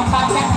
ของบางแจ๊ก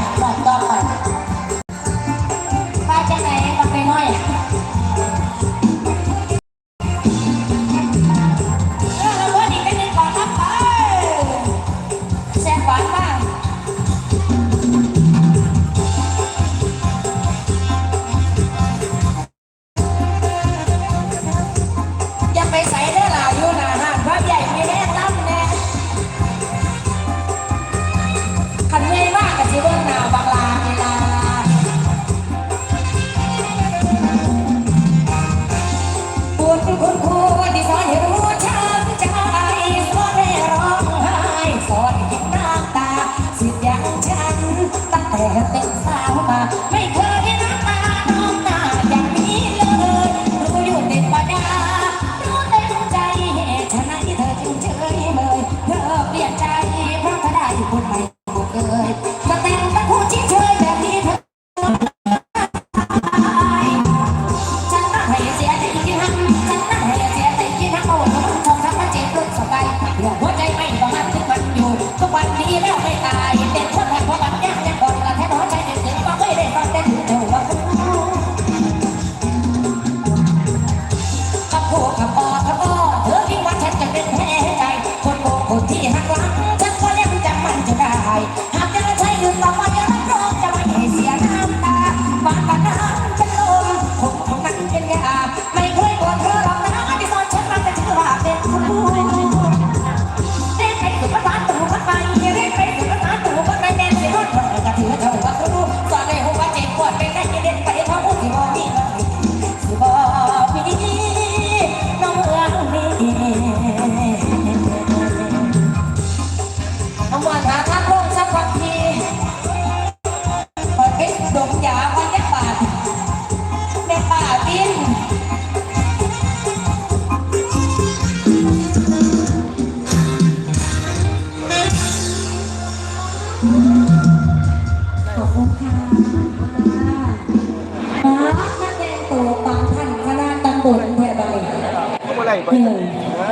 โดนแทบใบ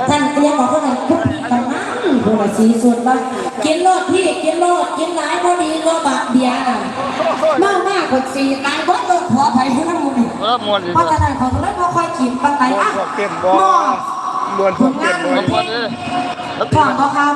ท่านเรียกบอกว่าไงพุทธิปังญาผู้ลสีส่วนบ้างกินรอดพี่กินรอดกินหลายพอดีก็บาดเดียมากมากกว่าสี่นายวัดโอดขอไผ่ให้ทั้งหมดเพราะฉะนั้นของเล่นพอคอยกินปันไหนอะมอดวนพวกเต็มมอดมล้วถอดเขาครับ